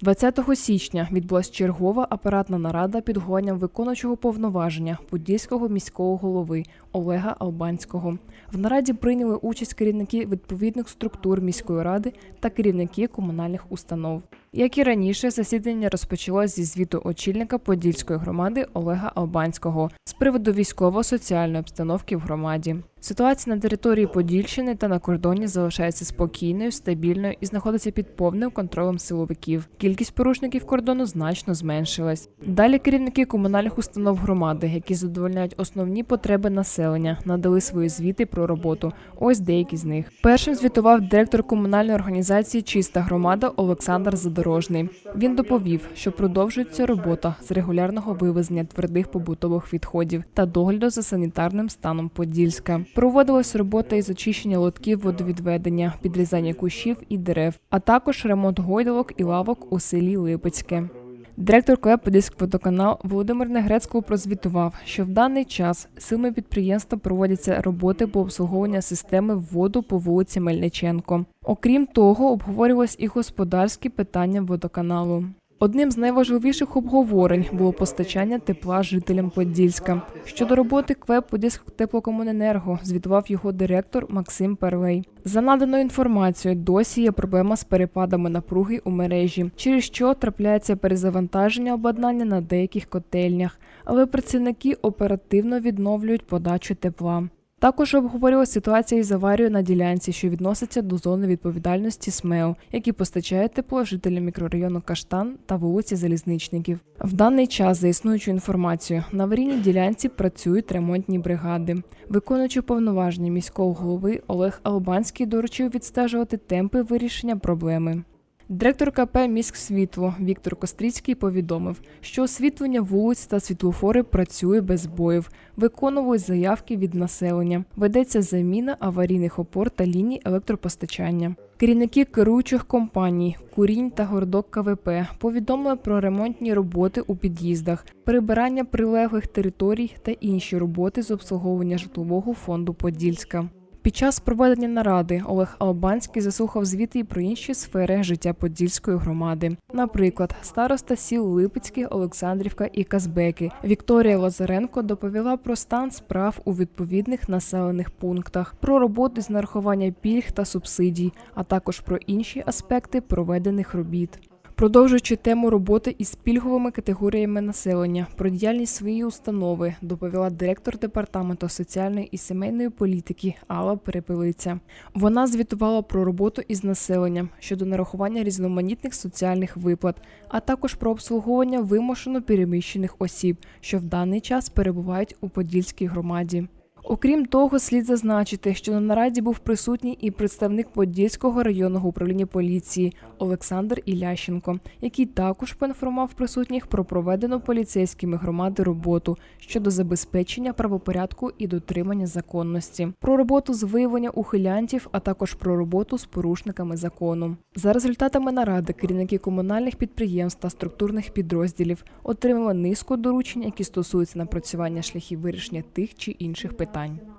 20 січня відбулася чергова апаратна нарада під головуванням виконуючого повноваження Подільського міського голови Олега Албанського. В нараді прийняли участь керівники відповідних структур міської ради та керівники комунальних установ. Як і раніше, засідання розпочалось зі звіту очільника Подільської громади Олега Албанського з приводу військово-соціальної обстановки в громаді. Ситуація на території Подільщини та на кордоні залишається спокійною, стабільною і знаходиться під повним контролем силовиків. Кількість порушників кордону значно зменшилась. Далі керівники комунальних установ громади, які задовольняють основні потреби населення, надали свої звіти про роботу. Ось деякі з них. Першим звітував директор комунальної організації Чиста громада Олександр Задорожний. Він доповів, що продовжується робота з регулярного вивезення твердих побутових відходів та догляду за санітарним станом Подільська. Проводилась робота із очищення лотків водовідведення, підрізання кущів і дерев, а також ремонт гойдалок і лавок у селі Липецьке. Директор КОЕП «Подільськводоканал» Володимир Негрецького прозвітував, що в даний час силами підприємства проводяться роботи по обслуговуванню системи воду по вулиці Мельниченко. Окрім того, обговорювалось і господарські питання водоканалу. Одним з найважливіших обговорень було постачання тепла жителям Подільська. Щодо роботи КВЕП Подільськ звітував його директор Максим Перлей. За наданою інформацією, досі є проблема з перепадами напруги у мережі, через що трапляється перезавантаження обладнання на деяких котельнях, але працівники оперативно відновлюють подачу тепла. Також обговорювала ситуація із аварією на ділянці, що відноситься до зони відповідальності СМЕО, які постачає тепло жителям мікрорайону Каштан та вулиці Залізничників. В даний час, за існуючою інформацією, на аварійній ділянці працюють ремонтні бригади. Виконуючи повноваження міського голови Олег Албанський доручив відстежувати темпи вирішення проблеми. Директор КП «Міськсвітло» Віктор Кострицький повідомив, що освітлення вулиць та світлофори працює без збоїв, виконували заявки від населення. Ведеться заміна аварійних опор та ліній електропостачання. Керівники керуючих компаній Курінь та Гордок КВП повідомили про ремонтні роботи у під'їздах, прибирання прилеглих територій та інші роботи з обслуговування житлового фонду Подільська. Під час проведення наради Олег Албанський заслухав звіти і про інші сфери життя Подільської громади. Наприклад, староста сіл Липецьке, Олександрівка і Казбеки Вікторія Лазаренко доповіла про стан справ у відповідних населених пунктах, про роботи з нарахування пільг та субсидій, а також про інші аспекти проведених робіт. Продовжуючи тему роботи із пільговими категоріями населення, про діяльність своєї установи доповіла директор департаменту соціальної і сімейної політики Алла Перепелиця. Вона звітувала про роботу із населенням щодо нарахування різноманітних соціальних виплат, а також про обслуговування вимушено переміщених осіб, що в даний час перебувають у Подільській громаді. Окрім того, слід зазначити, що на нараді був присутній і представник Подільського районного управління поліції Олександр Ілященко, який також поінформував присутніх про проведену поліцейськими громади роботу щодо забезпечення правопорядку і дотримання законності, про роботу з виявлення ухилянтів, а також про роботу з порушниками закону. За результатами наради керівники комунальних підприємств та структурних підрозділів отримали низку доручень, які стосуються напрацювання шляхів вирішення тих чи інших питань. kampań.